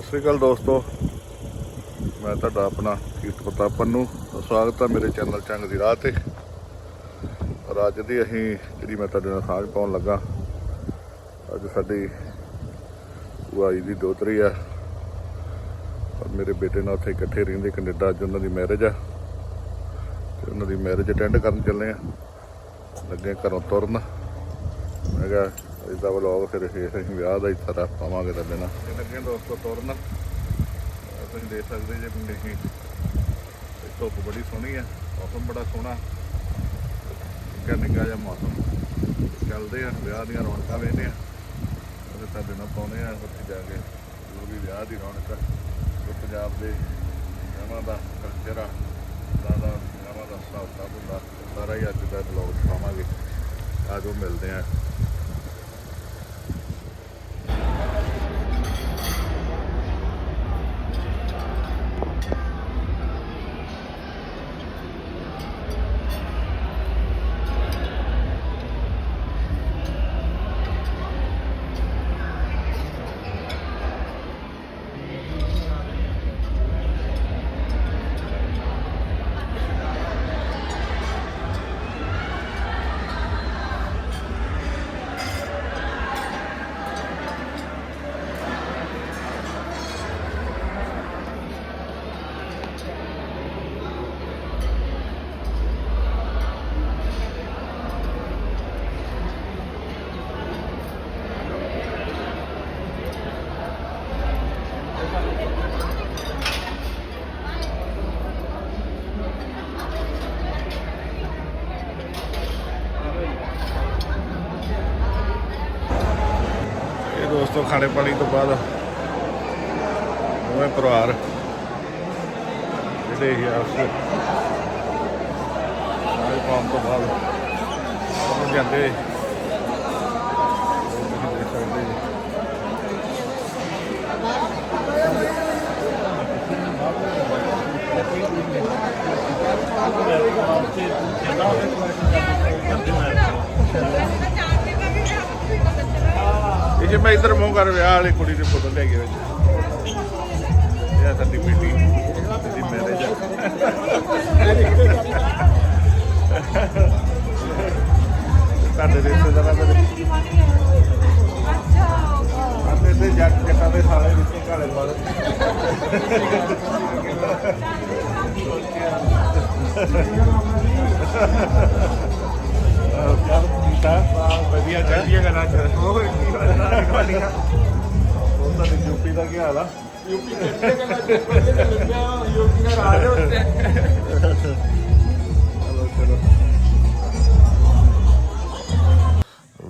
ਸਤਿ ਸ਼੍ਰੀ ਅਕਾਲ ਦੋਸਤੋ। ਮੈਂ ਤੁਹਾਡਾ ਆਪਣਾ ਕੀਰਤ ਪ੍ਰਤਾਪ ਪੰਨੂ। ਸਵਾਗਤ ਹੈ ਮੇਰੇ ਚੈਨਲ ਚੰਗ ਦੀ ਰਾਹ ਤੇ। ਔਰ ਅੱਜ ਦੀ ਅਸੀਂ ਜਿਹੜੀ ਮੈਂ ਤੁਹਾਡੇ ਨਾਲ ਸਾਂਝ ਪਾਉਣ ਲੱਗਾ, ਅੱਜ ਸਾਡੀ ਵਾਈ ਦੀ ਦੋਤਰੀ ਆ ਔਰ ਮੇਰੇ ਬੇਟੇ ਨਾਲ ਉੱਥੇ ਇਕੱਠੇ ਰਹਿੰਦੇ, ਕੈਨੇਡਾ ਅੱਜ ਉਹਨਾਂ ਦੀ ਮੈਰਿਜ ਆ ਤੇ ਉਹਨਾਂ ਦੀ ਮੈਰਿਜ ਅਟੈਂਡ ਕਰਨ ਚੱਲੇ ਆ ਲੱਗੇ ਘਰੋਂ ਤੁਰਨ। ਮੈਂ ਕਿਹਾ ਇਸ ਵਲੌਗ ਫਿਰ ਇਹ ਅਸੀਂ ਵਿਆਹ ਦਾ ਹੀ ਸਾਰਾ ਪਾਵਾਂਗੇ ਤਾਂ ਬਿਨਾ ਇਹ ਲੱਗੇ ਦੋਸਤੋ ਤੁਰਨ। ਤੁਸੀਂ ਦੇਖ ਸਕਦੇ ਜੇ ਪਿੰਡੇ ਹੀ ਧੁੱਪ ਬੜੀ ਸੋਹਣੀ ਆ, ਮੌਸਮ ਬੜਾ ਸੋਹਣਾ। ਨਿੱਕਾ ਨਿੱਕਾ ਜਿਹਾ ਮੌਸਮ। ਚੱਲਦੇ ਆ, ਵਿਆਹ ਦੀਆਂ ਰੌਣਕਾਂ ਵੇਖਦੇ ਆ। ਉਹਦੇ ਤੁਹਾਡੇ ਨਾਲ ਪਾਉਣੇ ਆ, ਉੱਥੇ ਜਾ ਕੇ। ਜੋ ਵੀ ਵਿਆਹ ਦੀ ਰੌਣਕ ਜੋ ਪੰਜਾਬ ਦੇ ਵਿਆਹਾਂ ਦਾ ਕਲਚਰ ਆ ਦਾ ਦਾ ਵਿਆਹਾਂ ਦਾ ਹਿਸਾਬ ਕਿਤਾਬ ਹੁੰਦਾ, ਸਾਰਾ ਹੀ ਅੱਜ ਦਾ ਵਲੌਗ ਚ ਪਾਵਾਂਗੇ ਆਜੋ ਮਿਲਦੇ ਆ। ਦੋਸਤੋ, ਖਾਣੇ ਪਾਣੀ ਤੋਂ ਬਾਅਦ ਦੋਵੇਂ ਪਰਿਵਾਰ ਜਿਹੜੇ ਹੀ ਆਪਸ ਸਾਰੇ ਕੰਮ ਤੋਂ ਬਾਅਦ ਉਹ ਜਾਂਦੇ। ਤੁਸੀਂ ਦੇਖ ਜੀ। ਮੈਂ ਇਧਰ ਮੂੰਹ ਕਰ ਵਿਆਹ ਵਾਲੀ ਕੁੜੀ ਦੀ ਫੋਟੋ ਲੈ ਕੇ ਵਿੱਚ। ਇਹ ਸਾਡੀ ਬੇਟੀ ਦੀ ਮੈਰਿਜ ਸਾਡੇ ਰਿਸ਼ਤੇਦਾਰਾਂ ਦੇ ਸਾਡੇ ਤੇ ਜੱਟ ਜੱਟਾਂ ਦੇ ਸਾਲੇ ਵਿੱਚੋਂ ਘਾਲੇ ਬਾਦ ਕਰ ਕੀਤਾ ਵਧੀਆ ਚੜ੍ਹਦੀਆਂ ਗੱਲਾਂ ਚ ਹੋਰ ਕੀ ਵਾਲੀਆਂ ਉਹ ਤਾਂ ਯੂਪੀ ਦਾ ਕੀ ਹਾਲ ਆ ਯੂਪੀ ਦੇ ਗੱਲਾਂ ਚ ਯੂਪੀ ਦਾ ਰਾਜ ਉੱਤੇ ਚਲੋ ਚਲੋ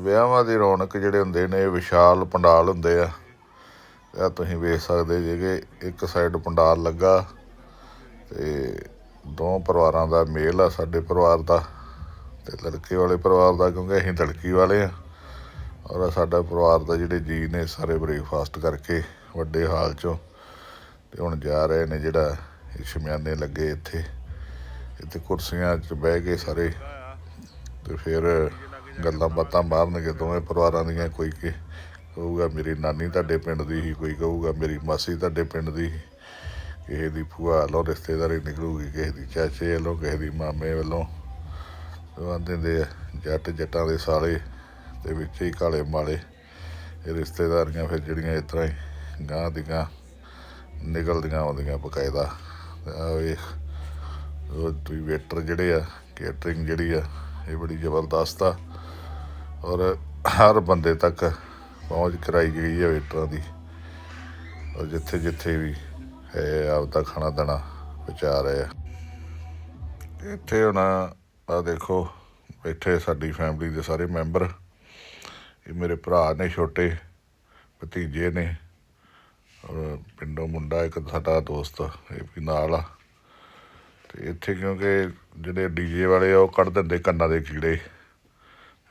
ਵਿਆਹਾਂ ਦੀ ਰੌਣਕ ਜਿਹੜੇ ਹੁੰਦੇ ਨੇ, ਵਿਸ਼ਾਲ ਪੰਡਾਲ ਹੁੰਦੇ ਆ। ਇਹ ਤੁਸੀਂ ਵੇਖ ਸਕਦੇ ਜੇ ਕਿ ਇੱਕ ਸਾਈਡ ਪੰਡਾਲ ਲੱਗਾ ਤੇ ਦੋ ਪਰਿਵਾਰਾਂ ਦਾ ਮੇਲ ਆ, ਸਾਡੇ ਪਰਿਵਾਰ ਦਾ। ਤੇ ਲੜਕੇ ਵਾਲੇ ਪਰਿਵਾਰ ਦਾ ਕਿਉਂਕਿ ਅਸੀਂ ਲੜਕੀ ਵਾਲੇ ਆ। ਔਰ ਸਾਡਾ ਪਰਿਵਾਰ ਦਾ ਜਿਹੜੇ ਜੀ ਨੇ ਸਾਰੇ ਬ੍ਰੇਕਫਾਸਟ ਕਰਕੇ ਵੱਡੇ ਹਾਲ ਚੋਂ ਤੇ ਹੁਣ ਜਾ ਰਹੇ ਨੇ ਜਿਹੜਾ ਇਹ ਸ਼ਮਿਆਨੇ ਲੱਗੇ ਇੱਥੇ। ਇੱਥੇ ਕੁਰਸੀਆਂ 'ਚ ਬਹਿ ਕੇ ਸਾਰੇ ਤੇ ਫਿਰ ਗੱਲਾਂ ਬਾਤਾਂ ਮਾਰਨਗੇ, ਦੋਵੇਂ ਪਰਿਵਾਰਾਂ ਦੀਆਂ ਕੋਈ ਕਿ ਕਹੂਗਾ, ਮੇਰੀ ਨਾਨੀ ਤੁਹਾਡੇ ਪਿੰਡ ਦੀ ਸੀ, ਕੋਈ ਕਹੂਗਾ, ਮੇਰੀ ਮਾਸੀ ਤੁਹਾਡੇ ਪਿੰਡ ਦੀ ਸੀ। ਕਿਸੇ ਦੀ ਭੂਆ ਵੱਲੋਂ ਰਿਸ਼ਤੇਦਾਰੀ ਨਿਕਲੂਗੀ, ਕਿਸੇ ਦੀ ਚਾਚੇ ਵੱਲੋਂ, ਕਿਸੇ ਦੀ ਮਾਮੇ ਵੱਲੋਂ। ਆਂਦੇ ਦੇ ਆ, ਜੱਟ ਜੱਟਾਂ ਦੇ ਸਾਲੇ ਤੇ ਵਿੱਚ ਹੀ ਕਾਲੇ ਮਾਲੇ। ਇਹ ਰਿਸ਼ਤੇਦਾਰੀਆਂ ਫਿਰ ਜਿਹੜੀਆਂ ਇਸ ਤਰ੍ਹਾਂ ਹੀ ਗਾਂ ਦੀ ਗਾਂ ਨਿਕਲਦੀਆਂ ਆਉਂਦੀਆਂ ਬਕਾਇਦਾ। ਆ ਵੇਖ ਉਹ ਤੁਸੀਂ ਵੇਟਰ ਜਿਹੜੇ ਆ ਕੇਟਰਿੰਗ ਜਿਹੜੀ ਆ ਇਹ ਬੜੀ ਜ਼ਬਰਦਸਤ ਆ। ਔਰ ਹਰ ਬੰਦੇ ਤੱਕ ਪਹੁੰਚ ਕਰਾਈ ਗਈ ਹੈ ਵੇਟਰਾਂ ਦੀ। ਔਰ ਜਿੱਥੇ ਜਿੱਥੇ ਵੀ ਹੈ ਆਪਦਾ ਖਾਣਾ ਦਾਣਾ ਪਹੁੰਚਾ ਰਹੇ ਆ। ਇੱਥੇ ਹੁਣ ਆ ਦੇਖੋ, ਬੈਠੇ ਸਾਡੀ ਫੈਮਿਲੀ ਦੇ ਸਾਰੇ ਮੈਂਬਰ ਇਹ ਮੇਰੇ ਭਰਾ ਨੇ, ਛੋਟੇ ਭਤੀਜੇ ਨੇ। ਔਰ ਪਿੰਡੋਂ ਮੁੰਡਾ ਇੱਕ ਸਾਡਾ ਦੋਸਤ, ਇਹ ਵੀ ਨਾਲ ਆ। ਤੇ ਇੱਥੇ ਕਿਉਂਕਿ ਜਿਹੜੇ ਡੀਜੇ ਵਾਲੇ ਆ, ਉਹ ਕੱਢ ਦਿੰਦੇ ਕੰਨਾਂ ਦੇ ਕੀੜੇ।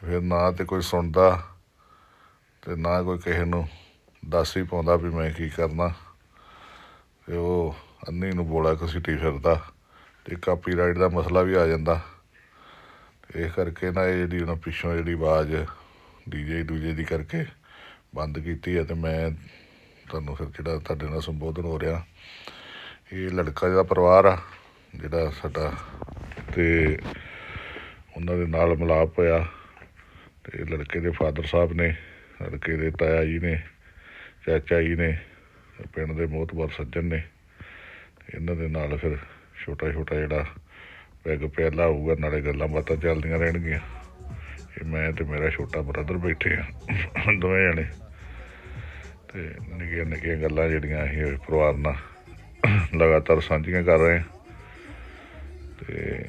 ਫਿਰ ਨਾ ਤੇ ਕੋਈ ਸੁਣਦਾ ਤੇ ਨਾ ਕੋਈ ਕਿਸੇ ਨੂੰ ਦੱਸ ਹੀ ਪਾਉਂਦਾ ਵੀ ਮੈਂ ਕੀ ਕਰਨਾ। ਤੇ ਉਹ ਅੰਨੀ ਨੂੰ ਬੋਲਾ ਘਸੀਟੀ ਫਿਰਦਾ। ਤੇ ਕਾਪੀਰਾਈਟ ਦਾ ਮਸਲਾ ਵੀ ਆ ਜਾਂਦਾ। ਇਸ ਕਰਕੇ ਨਾ ਇਹ ਜਿਹੜੀ ਉਹਨਾਂ ਪਿੱਛੋਂ ਜਿਹੜੀ ਆਵਾਜ਼ ਡੀਜੇ ਦੂਜੇ ਦੀ ਕਰਕੇ ਬੰਦ ਕੀਤੀ ਹੈ ਤੇ ਮੈਂ ਤੁਹਾਨੂੰ ਫਿਰ ਜਿਹੜਾ ਤੁਹਾਡੇ ਨਾਲ ਸੰਬੋਧਨ ਹੋ ਰਿਹਾ, ਇਹ ਲੜਕਾ ਦਾ ਪਰਿਵਾਰ ਆ, ਜਿਹੜਾ ਸਾਡਾ ਤੇ ਉਹਨਾਂ ਦੇ ਨਾਲ ਮਿਲਾਪ ਹੋਇਆ ਤੇ ਲੜਕੇ ਦੇ ਫਾਦਰ ਸਾਹਿਬ ਨੇ, ਲੜਕੇ ਦੇ ਤਾਇਆ ਜੀ ਨੇ, ਚਾਚਾ ਜੀ ਨੇ, ਪਿੰਡ ਦੇ ਮੋਹਤਬਰ ਸੱਜਣ ਨੇ, ਇਹਨਾਂ ਦੇ ਨਾਲ ਫਿਰ ਛੋਟਾ ਛੋਟਾ ਜਿਹੜਾ ਪੈਗ ਪਿਆਲਾ ਹੋਊਗਾ, ਨਾਲੇ ਗੱਲਾਂ ਬਾਤਾਂ ਚੱਲਦੀਆਂ ਰਹਿਣਗੀਆਂ। ਇਹ ਮੈਂ ਤੇ ਮੇਰਾ ਛੋਟਾ ਬ੍ਰਦਰ ਬੈਠੇ ਆ, ਦੋਵੇਂ ਜਣੇ। ਤੇ ਨਿੱਕੀਆਂ ਨਿੱਕੀਆਂ ਗੱਲਾਂ ਜਿਹੜੀਆਂ ਅਸੀਂ ਪਰਿਵਾਰ ਨਾਲ ਲਗਾਤਾਰ ਸਾਂਝੀਆਂ ਕਰ ਰਹੇ ਹਾਂ ਤੇ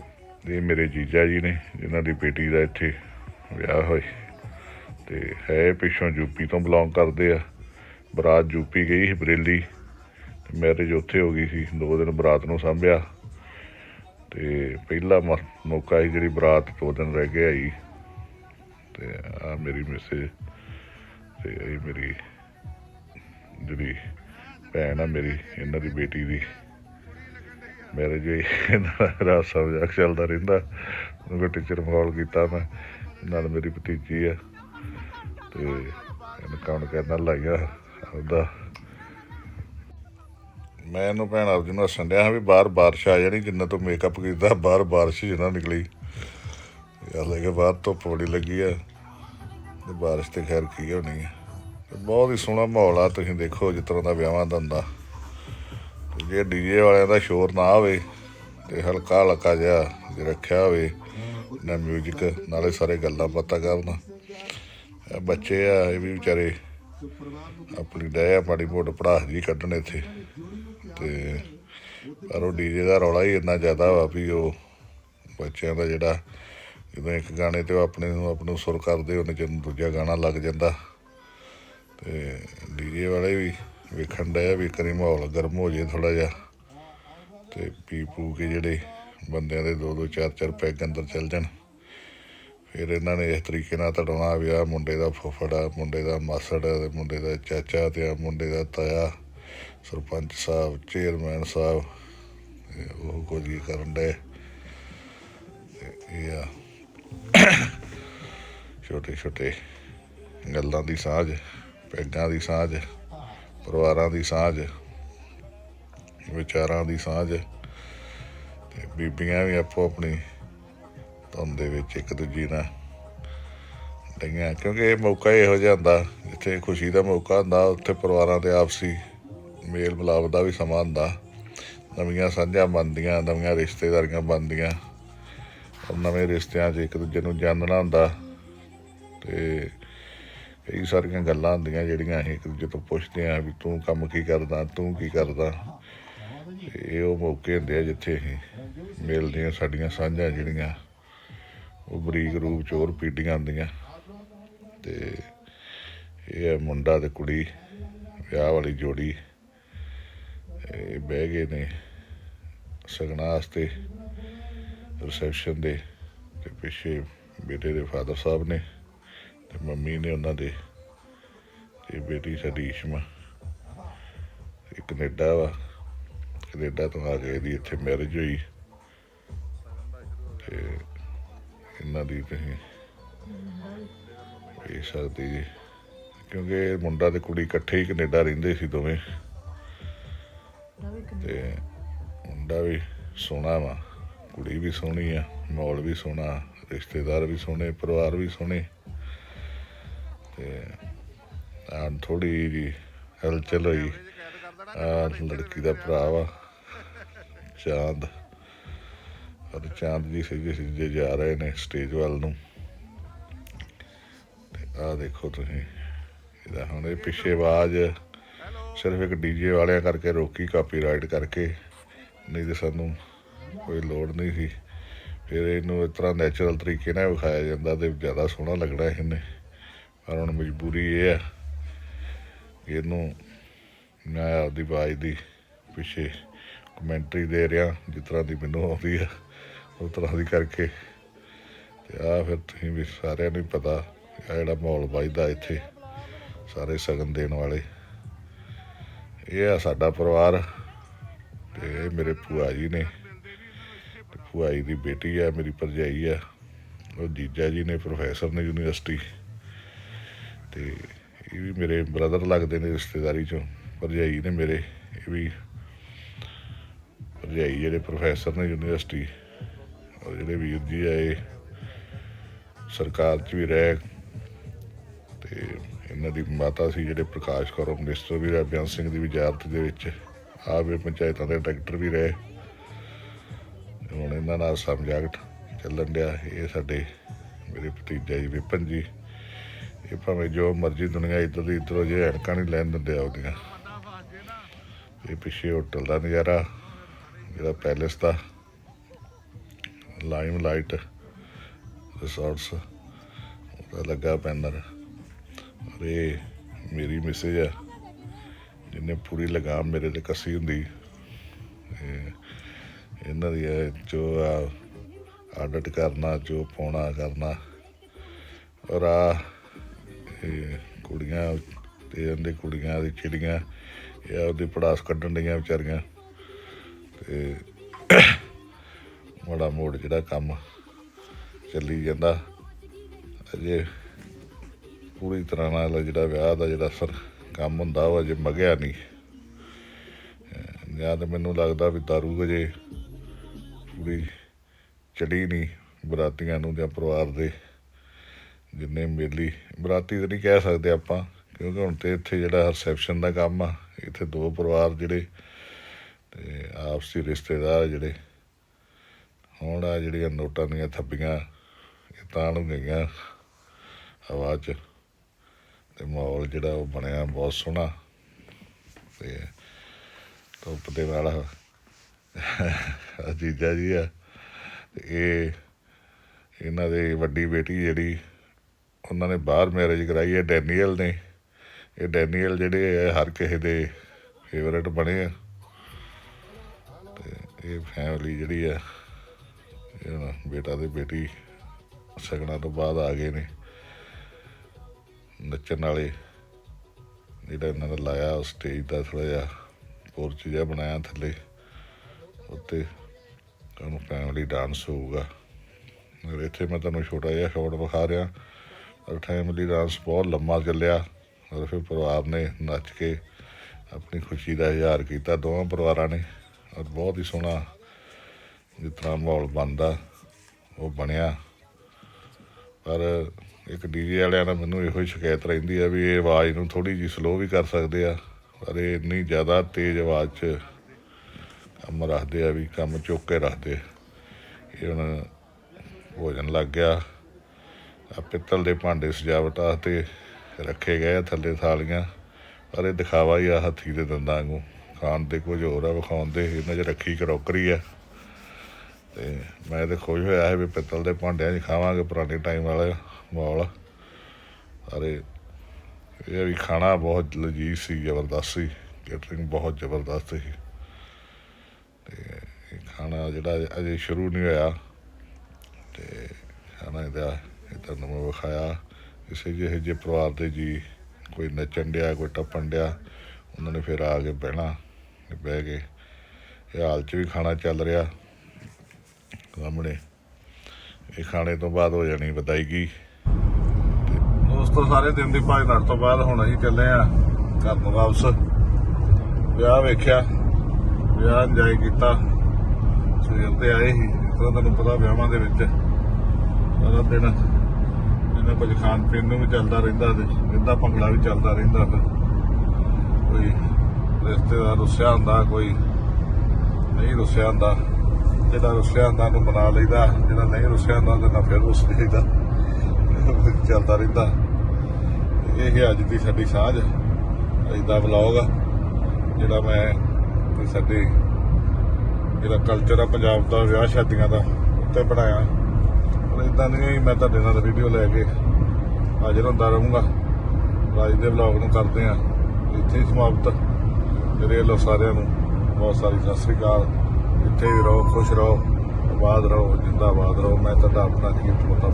ਇਹ ਮੇਰੇ ਜੀਜਾ ਜੀ ਨੇ, ਜਿਨ੍ਹਾਂ ਦੀ ਬੇਟੀ ਦਾ ਇੱਥੇ ਵਿਆਹ ਹੋਈ ਤੇ ਹੈ ਪਿੱਛੋਂ ਯੂਪੀ ਤੋਂ ਬਿਲੋਂਗ ਕਰਦੇ ਆ। ਬਰਾਤ ਯੂਪੀ ਗਈ ਸੀ ਬਰੇਲੀ। ਤੇ ਮੈਰਿਜ ਉੱਥੇ ਹੋ ਗਈ ਸੀ, ਦੋ ਦਿਨ ਬਰਾਤ ਨੂੰ ਸਾਂਭਿਆ। ਤੇ ਪਹਿਲਾ ਮ- ਮੌਕਾ ਸੀ ਜਿਹੜੀ ਬਰਾਤ ਦੋ ਦਿਨ ਰਹਿ ਗਿਆ ਆਈ। ਤੇ ਆ ਮੇਰੀ ਮੈਸੇਜ ਤੇ ਇਹ ਮੇਰੀ ਜਿਹੜੀ ਭੈਣ ਆ ਮੇਰੀ, ਇਹਨਾਂ ਦੀ ਬੇਟੀ ਦੀ ਮੈਰਿਜ ਹੋਈ। ਇਹਨਾਂ ਸਬਜੈਕਟ ਚੱਲਦਾ ਰਹਿੰਦਾ। ਉਹਨੂੰ ਟੀਚਰ ਮਖੌਲ ਕੀਤਾ ਮੈਂ, ਨਾਲ ਮੇਰੀ ਭਤੀਜੀ ਆ। ਤੇ ਇਹਨੂੰ ਕੰਮ ਕਰਨ ਲਾਇਆ ਉਹਦਾ ਮੈਂ ਇਹਨੂੰ ਭੈਣ ਅਰਜੁਨ ਨੂੰ ਹੱਸਣ ਡਿਆ ਹਾਂ ਵੀ ਬਾਹਰ ਬਾਰਿਸ਼ ਆ ਜਾਣੀ, ਜਿੰਨਾ ਤੋਂ ਮੇਕਅਪ ਕੀਤਾ, ਬਾਹਰ ਬਾਰਿਸ਼ ਜਿੰਨਾ ਨਿਕਲੀ। ਯਾਰ ਲੈ ਬਾਹਰ ਧੁੱਪ ਬੜੀ ਲੱਗੀ ਆ, ਤੇ ਬਾਰਿਸ਼ ਤੇ ਖੈਰ ਕੀ ਹੋਣੀ ਹੈ ਬਹੁਤ ਹੀ ਸੋਹਣਾ ਮਾਹੌਲ ਆ, ਤੁਸੀਂ ਦੇਖੋ ਜਿਸ ਤਰ੍ਹਾਂ ਦਾ ਵਿਆਹਾਂ ਦਾ ਹੁੰਦਾ। ਤੇ ਜੇ ਡੀਜੇ ਵਾਲਿਆਂ ਦਾ ਸ਼ੋਰ ਨਾ ਹੋਵੇ, ਤੇ ਹਲਕਾ ਹਲਕਾ ਜਿਹਾ ਜੇ ਰੱਖਿਆ ਹੋਵੇ, ਨਾ ਮਿਊਜ਼ਿਕ ਨਾਲੇ ਸਾਰੇ ਗੱਲਾਂ ਬਾਤਾਂ ਕਰਨ। ਬੱਚੇ ਆ, ਇਹ ਵੀ ਵਿਚਾਰੇ ਆਪਣੀ ਡੈ ਮਾੜੀ ਮੋਟ ਪੜਾਸ ਜੀ ਕੱਢਣ ਇੱਥੇ। ਤੇ ਪਰ ਉਹ ਡੀਜੇ ਦਾ ਰੌਲਾ ਹੀ ਇੰਨਾ ਜ਼ਿਆਦਾ ਵਾ ਵੀ ਉਹ ਬੱਚਿਆਂ ਦਾ ਜਿਹੜਾ ਜਦੋਂ ਇੱਕ ਗਾਣੇ ਤੇ ਉਹ ਆਪਣੇ ਨੂੰ ਆਪ ਨੂੰ ਸੁਰ ਕਰਦੇ, ਉਹਨੇ ਜਦੋਂ ਦੂਜਾ ਗਾਣਾ ਲੱਗ ਜਾਂਦਾ। ਤੇ ਡੀਜੇ ਵਾਲੇ ਵੀ ਵੇਖਣ ਡਏ ਵੀ ਕਰੀ ਮਾਹੌਲ ਗਰਮ ਹੋ ਜੇ ਥੋੜਾ ਜਿਹਾ। ਤੇ ਪੀ ਪੂ ਕੇ ਜਿਹੜੇ ਬੰਦਿਆਂ ਦੇ ਦੋ ਦੋ ਚਾਰ ਚਾਰ ਪੈਗ ਅੰਦਰ ਚੱਲ ਜਾਣ। ਫਿਰ ਇਹਨਾਂ ਨੇ ਇਸ ਤਰੀਕੇ ਨਾਲ ਤੜਾਉਣਾ ਵੀ ਆ ਮੁੰਡੇ ਦਾ ਫੁੱਫੜ ਆ ਮੁੰਡੇ ਦਾ ਮਾਸੜ ਆ ਤੇ ਮੁੰਡੇ ਦਾ ਚਾਚਾ ਤੇ ਆ, ਮੁੰਡੇ ਦਾ ਤਾਇਆ। ਸਰਪੰਚ ਸਾਹਿਬ ਚੇਅਰਮੈਨ ਸਾਹਿਬ ਉਹ ਕੁਝ ਹੀ ਕਰਨ ਦੇ ਇਹ ਆ ਛੋਟੇ ਛੋਟੇ ਗੱਲਾਂ ਦੀ ਸਾਂਝ, ਪੈਗਾਂ ਦੀ ਸਾਂਝ, ਪਰਿਵਾਰਾਂ ਦੀ ਸਾਂਝ, ਵਿਚਾਰਾਂ ਦੀ ਸਾਂਝ, ਤੇ ਬੀਬੀਆਂ ਵੀ ਆਪੋ ਆਪਣੀ ਧੁੰਦ ਦੇ ਵਿੱਚ ਇੱਕ ਦੂਜੀ ਨਾਲ ਡਈਆਂ। ਕਿਉਂਕਿ ਇਹ ਮੌਕਾ ਇਹੋ ਜਿਹਾ ਹੁੰਦਾ, ਜਿੱਥੇ ਖੁਸ਼ੀ ਦਾ ਮੌਕਾ ਹੁੰਦਾ, ਉੱਥੇ ਪਰਿਵਾਰਾਂ ਦੇ ਆਪਸੀ ਮੇਲ ਮਿਲਾਪ ਦਾ ਵੀ ਸਮਾਂ ਹੁੰਦਾ। ਨਵੀਆਂ ਸਾਂਝਾਂ ਬਣਦੀਆਂ, ਨਵੀਆਂ ਰਿਸ਼ਤੇਦਾਰੀਆਂ ਬਣਦੀਆਂ। ਔਰ ਨਵੇਂ ਰਿਸ਼ਤਿਆਂ 'ਚ ਇੱਕ ਦੂਜੇ ਨੂੰ ਜਾਣਨਾ ਹੁੰਦਾ। ਤੇ ਕਈ ਸਾਰੀਆਂ ਗੱਲਾਂ ਹੁੰਦੀਆਂ ਜਿਹੜੀਆਂ ਅਸੀਂ ਇੱਕ ਦੂਜੇ ਤੋਂ ਪੁੱਛਦੇ ਹਾਂ ਵੀ ਤੂੰ ਕੰਮ ਕੀ ਕਰਦਾ, ਤੂੰ ਕੀ ਕਰਦਾ। ਇਹ ਉਹ ਮੌਕੇ ਹੁੰਦੇ ਆ ਜਿੱਥੇ ਅਸੀਂ ਮਿਲਦੀਆਂ ਸਾਡੀਆਂ ਸਾਂਝਾਂ ਜਿਹੜੀਆਂ, ਉਹ ਬਰੀਕ ਰੂਪ ਚ ਹੋਰ ਪੀੜੀਆਂ ਹੁੰਦੀਆਂ। ਤੇ ਇਹ ਹੈ ਮੁੰਡਾ ਤੇ ਕੁੜੀ, ਵਿਆਹ ਵਾਲੀ ਜੋੜੀ। ਇਹ ਬਹਿ ਗਏ ਨੇ ਸਗਣਾ ਵਾਸਤੇ ਰਿਸੈਪਸ਼ਨ ਦੇ ਤੇ ਪਿੱਛੇ ਬੇਟੇ ਦੇ ਫਾਦਰ ਸਾਹਿਬ ਨੇ ਤੇ ਮੰਮੀ ਨੇ ਉਹਨਾਂ ਦੇ ਤੇ ਬੇਟੀ ਸਾਡੀ ਇਸ਼ਮਾ ਇਹ ਕੈਨੇਡਾ ਵਾ, ਕੈਨੇਡਾ ਤੋਂ ਆ ਕੇ ਇਹਦੀ ਇੱਥੇ ਮੈਰਿਜ ਹੋਈ। ਤੇ ਇਹਨਾਂ ਦੀ ਤੁਸੀਂ ਇਹ ਸਕਦੇ ਜੀ ਕਿਉਂਕਿ ਮੁੰਡਾ ਤੇ ਕੁੜੀ ਇਕੱਠੇ ਹੀ ਕੈਨੇਡਾ ਰਹਿੰਦੇ ਸੀ ਦੋਵੇਂ। ਤੇ ਮੁੰਡਾ ਵੀ ਸੋਹਣਾ ਵਾ, ਕੁੜੀ ਵੀ ਸੋਹਣੀ ਆ, ਮਾਹੌਲ ਵੀ ਸੋਹਣਾ, ਰਿਸ਼ਤੇਦਾਰ ਵੀ ਸੋਹਣੇ, ਪਰਿਵਾਰ ਵੀ ਸੋਹਣੇ। ਤੇ ਆ ਥੋੜੀ ਜੀ ਹਲਚਲ ਹੋਈ। ਆ ਲੜਕੀ ਦਾ ਭਰਾ ਵਾ, ਚਾਂਦ। ਔਰ ਚਾਂਦ ਜੀ ਸਿੱਧੇ ਸਿੱਧੇ ਜਾ ਰਹੇ ਨੇ ਸਟੇਜ ਵੱਲ ਨੂੰ। ਤੇ ਆ ਦੇਖੋ ਤੁਸੀਂ, ਇਹਦਾ ਹੁਣ ਇਹ ਪਿੱਛੇ ਆਵਾਜ਼ ਸਿਰਫ ਇੱਕ ਡੀਜੇ ਵਾਲਿਆਂ ਕਰਕੇ ਰੋਕੀ ਕਾਪੀਰਾਈਟ ਕਰਕੇ। ਨਹੀਂ ਤੇ ਸਾਨੂੰ ਕੋਈ ਲੋੜ ਨਹੀਂ ਸੀ। ਫਿਰ ਇਹਨੂੰ ਇਸ ਤਰ੍ਹਾਂ ਨੈਚੁਰਲ ਤਰੀਕੇ ਨਾਲ ਵਿਖਾਇਆ ਜਾਂਦਾ ਤੇ ਜ਼ਿਆਦਾ ਸੋਹਣਾ ਲੱਗਣਾ ਇਹਨੇ। ਪਰ ਹੁਣ ਮਜਬੂਰੀ ਇਹ ਆ। ਇਹਨੂੰ ਮੈਂ ਆਪਦੀ ਆਵਾਜ਼ ਦੀ ਪਿੱਛੇ ਕਮੈਂਟਰੀ ਦੇ ਰਿਹਾ, ਜਿਸ ਤਰ੍ਹਾਂ ਦੀ ਮੈਨੂੰ ਆਉਂਦੀ ਆ, ਉਸ ਤਰ੍ਹਾਂ ਦੀ ਕਰਕੇ। ਤੇ ਆ ਫਿਰ ਤੁਸੀਂ ਵੀ ਸਾਰਿਆਂ ਨੂੰ ਪਤਾ ਆ ਜਿਹੜਾ ਮਾਹੌਲ ਵੱਜਦਾ ਇੱਥੇ, ਸਾਰੇ ਸਗਨ ਦੇਣ ਵਾਲੇ। ਇਹ ਆ ਸਾਡਾ ਪਰਿਵਾਰ ਤੇ ਇਹ ਮੇਰੇ ਭੂਆ ਜੀ ਨੇ ਭੂਆ ਜੀ ਦੀ ਬੇਟੀ ਆ, ਮੇਰੀ ਭਰਜਾਈ ਆ, ਉਹ ਜੀਜਾ ਜੀ ਨੇ ਪ੍ਰੋਫੈਸਰ ਨੇ ਯੂਨੀਵਰਸਿਟੀ ਤੇ ਇਹ ਵੀ ਮੇਰੇ ਬ੍ਰਦਰ ਲੱਗਦੇ ਨੇ ਰਿਸ਼ਤੇਦਾਰੀ ਚੋਂ, ਭਰਜਾਈ ਨੇ ਮੇਰੇ, ਇਹ ਵੀ ਭਰਜਾਈ ਜਿਹੜੇ ਪ੍ਰੋਫੈਸਰ ਨੇ ਯੂਨੀਵਰਸਿਟੀ ਔਰ ਜਿਹੜੇ ਵੀਰ ਜੀ ਆਏ, ਸਰਕਾਰ 'ਚ ਵੀ ਰਹਿ ਤੇ ਇਹਨਾਂ ਦੀ ਮਾਤਾ ਸੀ ਜਿਹੜੇ ਪ੍ਰਕਾਸ਼ ਕੌਰ ਮਿਨਿਸਟਰ ਵੀ ਰਹੇ, ਬਿਆਨ ਸਿੰਘ ਦੀ ਵੀ ਜ਼ਿਆਰਤ ਦੇ ਵਿੱਚ। ਆਵੇ ਪੰਚਾਇਤਾਂ ਦੇ ਡਾਇਰੈਕਟਰ ਵੀ ਰਹੇ। ਹੁਣ ਇਹਨਾਂ ਨਾਲ ਸਮਝਾਗਟ ਚੱਲਣ ਡਿਆ। ਇਹ ਸਾਡੇ ਮੇਰੇ ਭਤੀਜਾ ਜੀ ਵਿਪਨ ਜੀ। ਇਹ ਭਾਵੇਂ ਜੋ ਮਰਜ਼ੀ ਦੁਨੀਆ ਇੱਧਰ ਦੀ ਇੱਧਰੋਂ ਜੇ ਐਨਕਾਂ ਨਹੀਂ ਲੈਣ ਦਿੰਦੇ ਆਪਦੀਆਂ। ਇਹ ਪਿੱਛੇ ਹੋਟਲ ਦਾ ਨਜ਼ਾਰਾ, ਜਿਹੜਾ ਪੈਲੇਸ ਦਾ। ਲਾਈਮ ਲਾਈਟ ਰਿਸੋਰਟਸ, ਉਹਦਾ ਲੱਗਾ ਪੈਨਰ ਔਰ ਇਹ ਮੇਰੀ ਮੈਸੇਜ ਆ ਜਿਹਨੇ ਪੂਰੀ ਲਗਾਮ ਮੇਰੇ ਤੇ ਕੱਸੀ ਹੁੰਦੀ। ਇਹਨਾਂ ਦੀ ਜੋ ਆਡਿਟ ਕਰਨਾ, ਜੋ ਪਾਉਣਾ, ਕਰਨਾ। ਔਰ ਆ ਕੁੜੀਆਂ ਤੇ ਇਹਦੇ ਕੁੜੀਆਂ ਦੀ ਚਿੜੀਆਂ, ਇਹ ਉਹਦੀ ਪੜਾਸ ਕੱਢਣ ਡੀਆਂ ਵਿਚਾਰੀਆਂ। ਤੇ ਮਾੜਾ ਮੋੜ ਜਿਹੜਾ ਕੰਮ ਚੱਲੀ ਜਾਂਦਾ। ਅਜੇ ਪੂਰੀ ਤਰ੍ਹਾਂ ਨਾਲ ਜਿਹੜਾ ਵਿਆਹ ਦਾ ਜਿਹੜਾ ਸਰ ਕੰਮ ਹੁੰਦਾ ਉਹ ਅਜੇ ਮਗਿਆ ਨਹੀਂ। ਜਾਂ ਤਾਂ ਮੈਨੂੰ ਲੱਗਦਾ ਵੀ ਦਾਰੂ ਅਜੇ ਪੂਰੀ ਚੜੀ ਨਹੀਂ ਬਰਾਤੀਆਂ ਨੂੰ ਜਾਂ ਪਰਿਵਾਰ ਦੇ ਜਿੰਨੇ ਮੇਲੀ। ਬਰਾਤੀ ਤਾਂ ਨਹੀਂ ਕਹਿ ਸਕਦੇ ਆਪਾਂ, ਕਿਉਂਕਿ ਹੁਣ ਤੇ ਇੱਥੇ ਜਿਹੜਾ ਰਿਸੈਪਸ਼ਨ ਦਾ ਕੰਮ ਆ, ਇੱਥੇ ਦੋ ਪਰਿਵਾਰ ਜਿਹੜੇ ਤੇ ਆਪਸੀ ਰਿਸ਼ਤੇਦਾਰ ਜਿਹੜੇ ਹੁਣ ਆ, ਜਿਹੜੀਆਂ ਨੋਟਾਂ ਦੀਆਂ ਥੱਬੀਆਂ ਇਹ ਤਾਂ ਨੂੰ ਗਈਆਂ ਹਵਾ 'ਚ ਤੇ ਮਾਹੌਲ ਜਿਹੜਾ ਉਹ ਬਣਿਆ ਬਹੁਤ ਸੋਹਣਾ। ਤੇ ਧੁੱਪ ਦੇ ਨਾਲ ਅਜੀਜਾ ਜੀ ਆ ਇਹ ਇਹਨਾਂ ਦੇ ਵੱਡੀ ਬੇਟੀ ਜਿਹੜੀ, ਉਹਨਾਂ ਨੇ ਬਾਹਰ ਮੈਰਿਜ ਕਰਾਈ ਹੈ ਡੈਨੀਅਲ ਨੇ। ਇਹ ਡੈਨੀਅਲ ਜਿਹੜੇ ਆ ਹਰ ਕਿਸੇ ਦੇ ਫੇਵਰਟ ਬਣੇ ਆ। ਤੇ ਇਹ ਫੈਮਿਲੀ ਜਿਹੜੀ ਆ, ਇਹ ਬੇਟਾ ਤੇ ਬੇਟੀ ਸਗਣਾ ਤੋਂ ਬਾਅਦ ਆ ਗਏ ਨੇ। ਨੱਚਣ ਵਾਲੇ ਜਿਹੜਾ ਇਹਨਾਂ ਦਾ ਲਾਇਆ, ਉਹ ਸਟੇਜ ਦਾ ਥੋੜਾ ਜਿਹਾ ਪੋਰਚ ਜਿਹਾ ਬਣਾਇਆ ਥੱਲੇ। ਉੱਤੇ ਤੁਹਾਨੂੰ ਫੈਮਿਲੀ ਡਾਂਸ ਹੋਊਗਾ। ਔਰ ਇੱਥੇ ਮੈਂ ਤੁਹਾਨੂੰ ਛੋਟਾ ਜਿਹਾ ਸ਼ਾਟ ਵਿਖਾ ਰਿਹਾ। ਔਰ ਫੈਮਿਲੀ ਡਾਂਸ ਬਹੁਤ ਲੰਮਾ ਚੱਲਿਆ। ਔਰ ਫਿਰ ਪਰਿਵਾਰ ਨੇ ਨੱਚ ਕੇ ਆਪਣੀ ਖੁਸ਼ੀ ਦਾ ਇਜ਼ਹਾਰ ਕੀਤਾ ਦੋਵਾਂ ਪਰਿਵਾਰਾਂ ਨੇ। ਔਰ ਬਹੁਤ ਹੀ ਸੋਹਣਾ ਜਿਸ ਤਰ੍ਹਾਂ ਮਾਹੌਲ ਬਣਦਾ, ਉਹ ਬਣਿਆ। ਪਰ ਇੱਕ ਡੀਜੇ ਵਾਲਿਆਂ ਨਾਲ ਮੈਨੂੰ ਇਹੋ ਹੀ ਸ਼ਿਕਾਇਤ ਰਹਿੰਦੀ ਆ ਵੀ ਇਹ ਆਵਾਜ਼ ਨੂੰ ਥੋੜੀ ਜਿਹੀ ਸਲੋ ਵੀ ਕਰ ਸਕਦੇ ਆ, ਪਰ ਇਹ ਇੰਨੀ ਜ਼ਿਆਦਾ ਤੇਜ਼ ਆਵਾਜ਼ 'ਚ ਕੰਮ ਰੱਖਦੇ ਆ ਵੀ ਕੰਮ ਚੁੱਕ ਕੇ ਰੱਖਦੇ। ਇਹ ਹੁਣ ਭੋਜਨ ਲੱਗ ਗਿਆ। ਆ ਪਿੱਤਲ ਦੇ ਭਾਂਡੇ ਸਜਾਵਟ ਵਾਸਤੇ ਰੱਖੇ ਗਏ ਆ ਥੱਲੇ ਥਾਲੀਆਂ, ਪਰ ਇਹ ਦਿਖਾਵਾ ਹੀ ਆ ਹੱਥੀ ਦੇ ਦੰਦਾਂ ਵਾਂਗੂ। ਖਾਣ ਦੇ ਕੁਝ ਹੋਰ ਆ, ਵਿਖਾਉਣ ਦੇ ਇਹਨਾਂ 'ਚ ਰੱਖੀ ਕਰੋਕਰੀ ਆ। ਤੇ ਮੈਂ ਤੇ ਖੁਸ਼ ਹੋਇਆ ਹੈ ਵੀ ਪਿੱਤਲ ਦੇ ਭਾਂਡਿਆਂ 'ਚ ਖਾਵਾਂਗੇ ਪੁਰਾਣੇ ਟਾਈਮ ਵਾਲੇ। ਮਾਹੌਲ ਅਰੇ, ਇਹ ਵੀ ਖਾਣਾ ਬਹੁਤ ਲਜ਼ੀਜ਼ ਸੀ, ਜ਼ਬਰਦਸਤ ਸੀ। ਕੇਟਰਿੰਗ ਬਹੁਤ ਜ਼ਬਰਦਸਤ ਸੀ। ਤੇ ਇਹ ਖਾਣਾ ਜਿਹੜਾ ਅਜੇ ਸ਼ੁਰੂ ਨਹੀਂ ਹੋਇਆ। ਤੇ ਖਾਣਾ ਇਹਦਾ, ਇਹ ਤੁਹਾਨੂੰ ਮੈਂ ਵਿਖਾਇਆ। ਕਿਸੇ ਜਿਹੇ ਜਿਹੇ ਪਰਿਵਾਰ ਦੇ ਜੀ ਕੋਈ ਨੱਚਣ ਡਿਆ, ਕੋਈ ਟੱਪਣ ਡਿਆ, ਉਹਨਾਂ ਨੇ ਫਿਰ ਆ ਕੇ ਬਹਿਣਾ, ਬਹਿ ਕੇ ਇਹ ਹਾਲ 'ਚ ਵੀ ਖਾਣਾ ਚੱਲ ਰਿਹਾ। ਸਾਹਮਣੇ ਇਹ ਖਾਣੇ ਤੋਂ ਬਾਅਦ ਹੋ ਜਾਣੀ ਵਧਾਈਗੀ ਦੋਸਤੋ ਸਾਰੇ ਦਿਨ ਦੀ ਭਾਜ ਤੋਂ ਬਾਅਦ ਹੁਣ ਅਸੀਂ ਚੱਲੇ ਆ ਘਰ ਨੂੰ ਵਾਪਸ। ਵਿਆਹ ਵੇਖਿਆ, ਵਿਆਹ ਇੰਜੋਏ ਕੀਤਾ। ਸਵੇਰ ਤੇ ਆਏ ਸੀ ਇਸ ਤਰ੍ਹਾਂ ਤੁਹਾਨੂੰ ਪਤਾ ਵਿਆਹਾਂ ਦੇ ਵਿੱਚ ਸਾਰਾ ਦਿਨ ਇਹਨਾਂ ਕੁਝ ਖਾਣ ਪੀਣ ਨੂੰ ਵੀ ਚੱਲਦਾ ਰਹਿੰਦਾ ਤੇ ਇਹਦਾ ਭੰਗੜਾ ਵੀ ਚੱਲਦਾ ਰਹਿੰਦਾ ਫਿਰ। ਕੋਈ ਰਿਸ਼ਤੇਦਾਰ ਰੁੱਸਿਆ ਹੁੰਦਾ, ਕੋਈ ਨਹੀਂ ਰੁੱਸਿਆ ਹੁੰਦਾ। ਜਿਹੜਾ ਰੁੱਸਿਆ ਹੁੰਦਾ ਉਹਨੂੰ ਮਨਾ ਲਈਦਾ, ਜਿਹੜਾ ਨਹੀਂ ਰੁੱਸਿਆ ਹੁੰਦਾ ਉਹਦੇ ਨਾਲ ਫਿਰ ਰੁੱਸ ਲਈਦਾ। ਚੱਲਦਾ ਰਹਿੰਦਾ। ਇਹ ਅੱਜ ਦੀ ਸਾਡੀ ਸਾਂਝ, ਅੱਜ ਦਾ ਵਲੌਗ ਆ ਜਿਹੜਾ ਮੈਂ ਤੇ ਸਾਡੇ ਜਿਹੜਾ ਕਲਚਰ ਆ ਪੰਜਾਬ ਦਾ, ਵਿਆਹ ਸ਼ਾਦੀਆਂ ਦਾ ਉੱਤੇ ਬਣਾਇਆ। ਪਰ ਇਦਾਂ ਨਹੀਂ ਮੈਂ ਤੁਹਾਡੇ ਨਾਲ ਵੀਡੀਓ ਲੈ ਕੇ ਹਾਜ਼ਰ ਹੁੰਦਾ ਰਹੂੰਗਾ। ਅੱਜ ਦੇ ਵਲੌਗ ਨੂੰ ਕਰਦੇ ਆ ਇੱਥੇ ਹੀ ਸਮਾਪਤ ਮੇਰੇ ਵੱਲੋਂ ਸਾਰਿਆਂ ਨੂੰ। ਬਹੁਤ ਸਾਰੀ ਸਤਿ ਸ੍ਰੀ ਅਕਾਲ। ਇੱਥੇ ਵੀ ਰਹੋ, ਖੁਸ਼ ਰਹੋ, ਆਬਾਦ ਰਹੋ, ਜਿੰਦਾਬਾਦ ਰਹੋ। ਮੈਂ ਤੁਹਾਡਾ ਆਪਣਾ ਜੀਤ ਮੋਟਾ